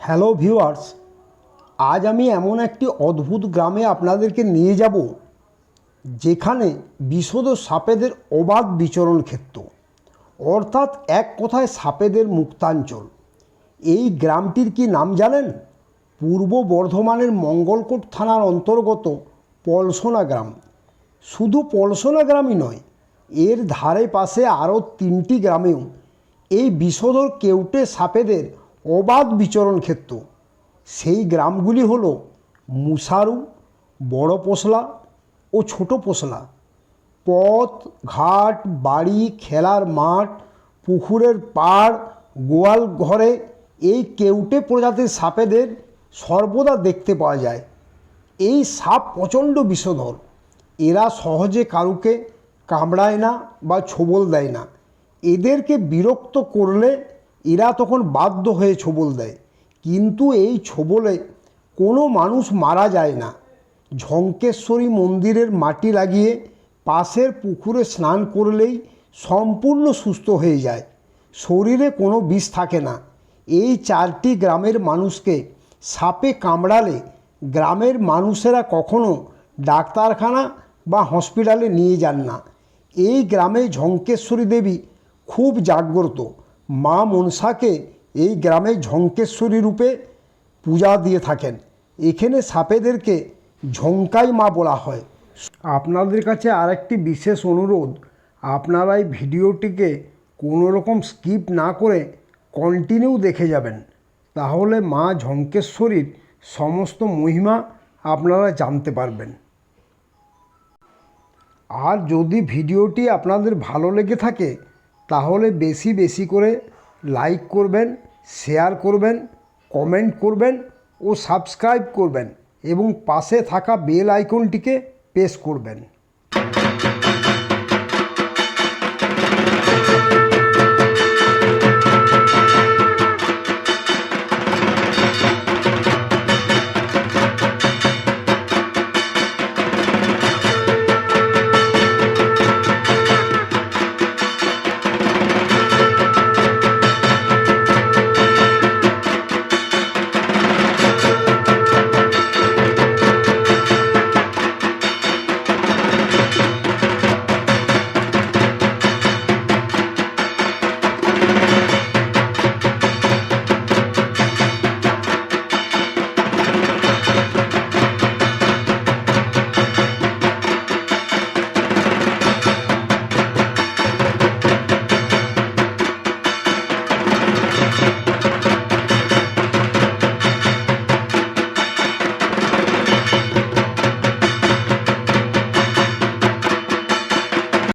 Hello viewers, আজ আমি এমন একটি অদ্ভুত গ্রামে আপনাদেরকে নিয়ে যাব, যেখানে বিশদ সাপেদের অবাধ বিচরণ ক্ষেত্র, অর্থাৎ এক কথায় সাপেদের মুক্তাঞ্চল। এই গ্রামটির কি নাম জানেন? পূর্ব বর্ধমানের মঙ্গলকোট থানার অন্তর্গত পলসোনা গ্রাম। শুধু পলসোনা গ্রামই নয়, এর ধারে পাশে আরও তিনটি গ্রামেও এই বিষধর কেউটে সাপেদের অবাধ বিচরণ ক্ষেত্র। সেই গ্রামগুলি হল মুসারু, বড় পোসলা ও ছোট পোসলা। পথ, ঘাট, বাড়ি, খেলার মাঠ, পুকুরের পাড়, গোয়াল ঘরে এই কেউটে প্রজাতির সাপেদের সর্বদা দেখতে পাওয়া যায়। এই সাপ প্রচণ্ড বিষধর। এরা সহজে কারুকে কামড়ায় না বা ছোবল দেয় না। এদেরকে বিরক্ত করলে এরা তখন বাধ্য হয়ে ছোবল দেয়। কিন্তু এই ছোবলে কোনো মানুষ মারা যায় না। ঝঙ্কেশ্বরী মন্দিরের মাটি লাগিয়ে পাশের পুকুরে স্নান করলেই সম্পূর্ণ সুস্থ হয়ে যায়। শরীরে কোনো বিষ থাকে না। এই চারটি গ্রামের মানুষকে সাপে কামড়ালে গ্রামের মানুষেরা কখনো ডাক্তারখানা বা হসপিটালে নিয়ে যান না। এই গ্রামে ঝঙ্কেশ্বরী দেবী খুব জাগ্রত। মা মনসাকে এই গ্রামে ঝঙ্কেশ্বরী রূপে পূজা দিয়ে থাকেন। এখানে সাপেদেরকে ঝঙ্কাই মা বলা হয়। আপনাদের কাছে আরেকটি বিশেষ অনুরোধ, আপনারা এই ভিডিওটিকে কোনো রকম স্কিপ না করে কন্টিনিউ দেখে যাবেন। তাহলে মা ঝঙ্কেশ্বরীর সমস্ত মহিমা আপনারা জানতে পারবেন। আর যদি ভিডিওটি আপনাদের ভালো লেগে থাকে তাহলে বেশি বেশি করে লাইক করবেন শেয়ার করবেন কমেন্ট করবেন ও সাবস্ক্রাইব করবেন এবং পাশে থাকা বেল আইকনটিকে প্রেস করবেন।